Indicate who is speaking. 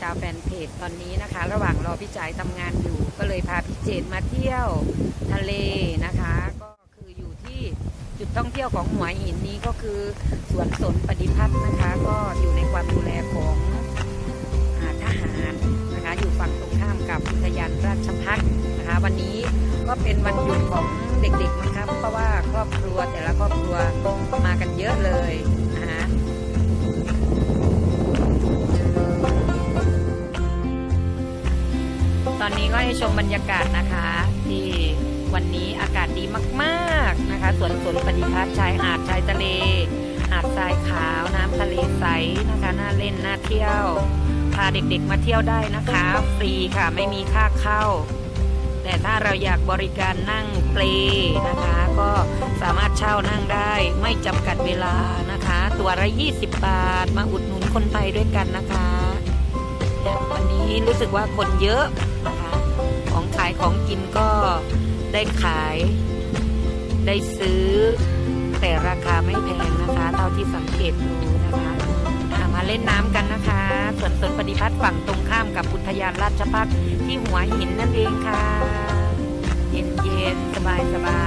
Speaker 1: ชาวแฟนเพจตอนนี้นะคะ ระหว่างรอพี่จ่ายทำงานอยู่ ก็เลยพาพี่เจนมาเที่ยวทะเลนะคะ ก็คืออยู่ที่จุดท่องเที่ยวของหัวหินนี้ก็คือสวนสนปฏิพัฒน์นะคะ ก็อยู่ในความดูแลของอทหารนะคะอยู่ฝั่งตรงข้ามกับอุทยานราชพักษ์นะคะ วันนี้ก็เป็นวันหยุดของเด็กๆนะครับเพราะว่าครอบครัวแต่ละครอบครัวมากันเยอะเลย ตอนนี้ก็ให้ชมบรรยากาศนะคะ ที่วันนี้อากาศดีมากๆนะคะสวนสนปฏิพัฒน์ชายหาดชายทะเล หาดทรายขาวน้ำทะเลใสนะคะน่าเล่นน่าเที่ยว พาเด็กๆมาเที่ยวได้นะคะ ฟรีค่ะไม่มีค่าเข้า แต่ถ้าเราอยากบริการนั่งเปลนะคะ ก็สามารถเช่านั่งได้ไม่จำกัดเวลานะคะ ตัวละ 20 บาท มาอุดหนุนคนไทยด้วยกันนะคะ วันนี้รู้สึกว่าคนเยอะนะคะ ของขายของกินก็ได้ขาย ได้ซื้อ แต่ราคาไม่แพงนะคะเท่าที่สังเกตดูนะคะมาเล่นน้ำกันนะคะสวนสนปฏิพัฒน์ฝั่งตรงข้ามกับอุทยานราชพักษ์ที่หัวหินนั่นเองค่ะ เย็นๆสบายสบา